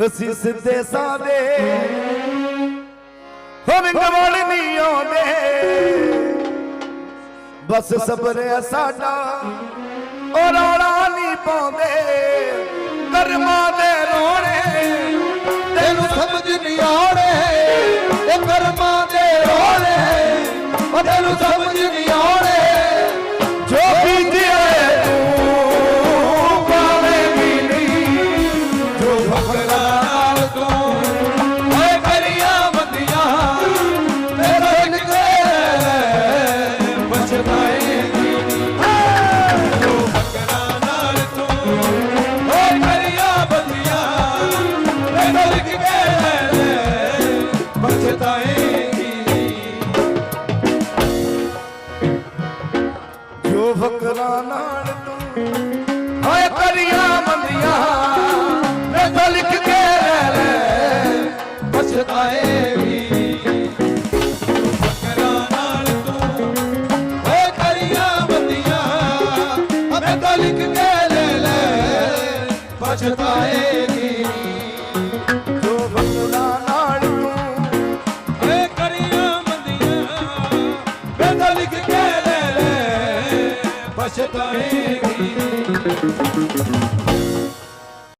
ਹਸੀ ਸਿੱਧੇ ਸਾਦੇ। ਹੋ ਵਿੰਗ ਵਾਲ ਨਹੀਂ ਆਉਂਦੇ। ਬਸ ਸਬਰ ਹੈ ਸਾਡਾ, ਉਹ ਰੌਲਾ ਨਹੀਂ ਪਾਉਂਦੇ। ਕਰਮਾਂ ਦੇ ਰੋਣੇ, ਤੈਨੂੰ ਸਮਝ ਨਹੀਂ ਆਉਣੇ। ਇਹ ਕਰਮਾਂ ਦੇ ਰੋਲੇ ਤੈਨੂੰ ਸਮਝ ਨਹੀਂ ਆਉਣੇ। ਫਕਰਾਂ ਨਾਲ ਤੂੰ। ਹਾਏ ਕਰੀਆਂ ਮੰਦੀਆਂ, ਮੈਂ ਤਾਂ ਲਿਖ ਕੇ ਲੈ ਲੈ। ਪਛਤਾਏਗੀ ਫਕਰਾਂ ਨਾਲ ਤੂੰ। ਓਏ ਕਰੀਆਂ ਬੰਦੀਆਂ ਅਬੇ ਤਾਂ ਲਿਖ ਕੇ ਲੈ ਲੈ। ਪਛਤਾਏਗੀ ਕੇ ਲੈ ਲੈ ਪਛਤਾਏਗੀ